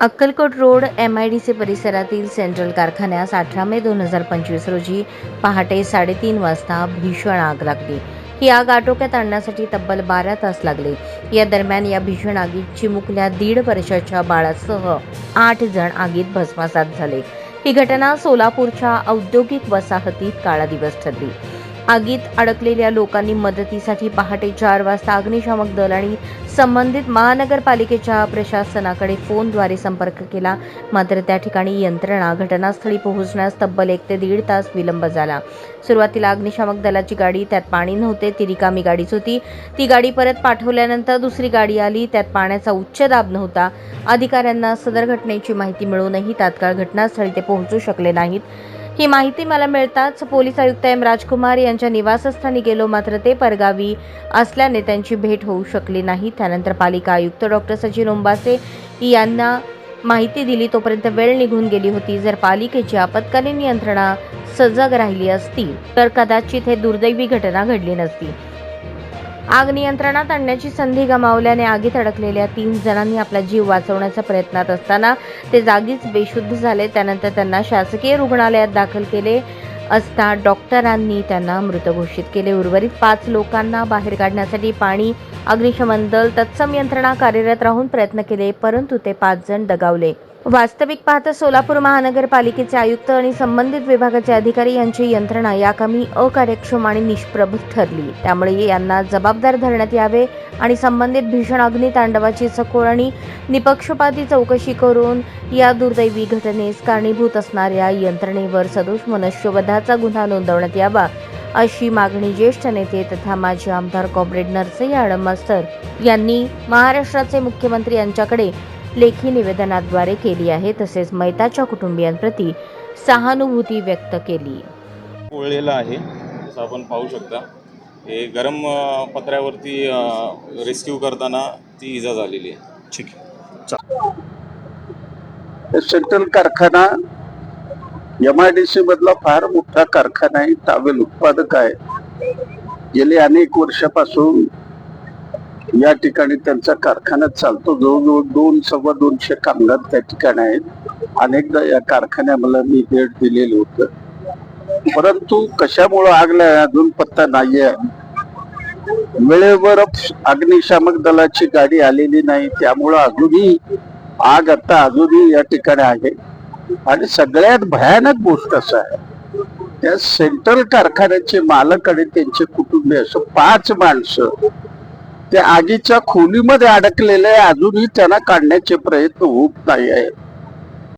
Akkalkot road M I D C परिसरातील central कारखान्यास अठरा मे दोन हजार पंचवीस रोजी पहाटे साडेतीन वाजता भीषण आग लागली. ही आग आटोक्यात आणण्यासाठी तब्बल बारा तास लागले. या दरम्यान या भीषण आगीत चिमुकल्या दीड वर्षाच्या बाळासह आठ जण आगीत भस्मासात झाले. ही घटना सोलापूरच्या औद्योगिक वसाहतीत काळा दिवस ठरली. आगीत अडकलेल्या लोकांनी मदतीसाठी पहाटे चार वाजता अग्निशामक दल आणि संबंधित महानगरपालिकेच्या प्रशासनाकडे फोनद्वारे संपर्क केला. मात्र त्या ठिकाणी यंत्रणा घटनास्थळी पोहोचण्यास तब्बल एक ते दीड तास विलंब झाला. सुरुवातीला अग्निशामक दलाची गाडी त्यात पाणी नव्हते ती रिकामी गाडीच होती. ती गाडी परत पाठवल्यानंतर दुसरी गाडी आली त्यात पाण्याचा उच्च दाब नव्हता. अधिकाऱ्यांना सदर घटनेची माहिती मिळूनही तात्काळ घटनास्थळी ते पोहोचू शकले नाहीत. ही माहिती मला मिळताच पोलीस आयुक्त एम राजकुमार यांच्या निवासस्थानी गेलो मात्र ते परगावी असल्याने त्यांची भेट होऊ शकली नाही. त्यानंतर पालिका आयुक्त डॉक्टर सचिन ओंबासे यांना माहिती दिली. तोपर्यंत वेळ निघून गेली होती. जर पालिकेची आपत्कालीन यंत्रणा सजग राहिली असती तर कदाचित हे दुर्दैवी घटना घडली नसती. आग नियंत्रणात आणण्याची संधी गमावल्याने आगीत अडकलेल्या तीन जणांनी आपला जीव वाचवण्याच्या प्रयत्नात असताना ते जागीच बेशुद्ध झाले. त्यानंतर त्यांना शासकीय रुग्णालयात दाखल केले असता डॉक्टरांनी त्यांना मृत घोषित केले. उर्वरित पाच लोकांना बाहेर काढण्यासाठी पाणी अग्निशमन दल तत्सम यंत्रणा कार्यरत राहून प्रयत्न केले परंतु ते पाच जण दगावले. वास्तविक पाहता सोलापूर महानगरपालिकेचे आयुक्त आणि संबंधित विभागाचे अधिकारी यांची यंत्रणा याकामी अकार्यक्षम आणि निष्प्रभ ठरली. त्यामुळे यांना जबाबदार धरण्यात यावे आणि संबंधित भीषण अग्नितांडवाची सखोल आणि निपक्षपाती चौकशी करून या दुर्दैवी घटनेस कारणीभूत असणाऱ्या यंत्रणेवर सदोष मनुष्यवधाचा गुन्हा नोंदवण्यात यावा अशी मागणी ज्येष्ठ नेते तथा माजी आमदार कॉम्रेड नरसय्य आडमास्तर यांनी महाराष्ट्राचे मुख्यमंत्री यांच्याकडे लेखी निवेदनाद्वारे केली आहे तसेच मैताच्या कुटुंबियांप्रती सहानुभूती व्यक्त केली. पोळलेलं आहे जसं आपण पाहू शकता. हे गरम पत्र्यावरती रेस्क्यू करताना ती इजा झालेली आहे. ठीक सेंट्रल कारखाना एम आय डी सी मधला फार मोठा कारखाना आहे टावेल उत्पादक आहे. गेले अनेक वर्षापासून या ठिकाणी त्यांचा कारखाना चालतो. जवळजवळ दोन सव्वा दोनशे कामगार त्या ठिकाणी आहेत. अनेकदा या कारखान्याला मी भेट दिलेलं होतं. परंतु कशामुळं आगला अजून पत्ता नाहीये? वेळेवर अग्निशामक दलाची गाडी आलेली नाही. त्यामुळं अजूनही आग आता अजूनही या ठिकाणी आहे. आणि सगळ्यात भयानक गोष्ट असं आहे त्या सेंट्रल कारखान्याचे मालक आणि त्यांचे कुटुंबीय असं पाच माणसं त्या आगीच्या खोलीमध्ये अडकलेले अजूनही त्यांना काढण्याचे प्रयत्न होत नाही आहेत.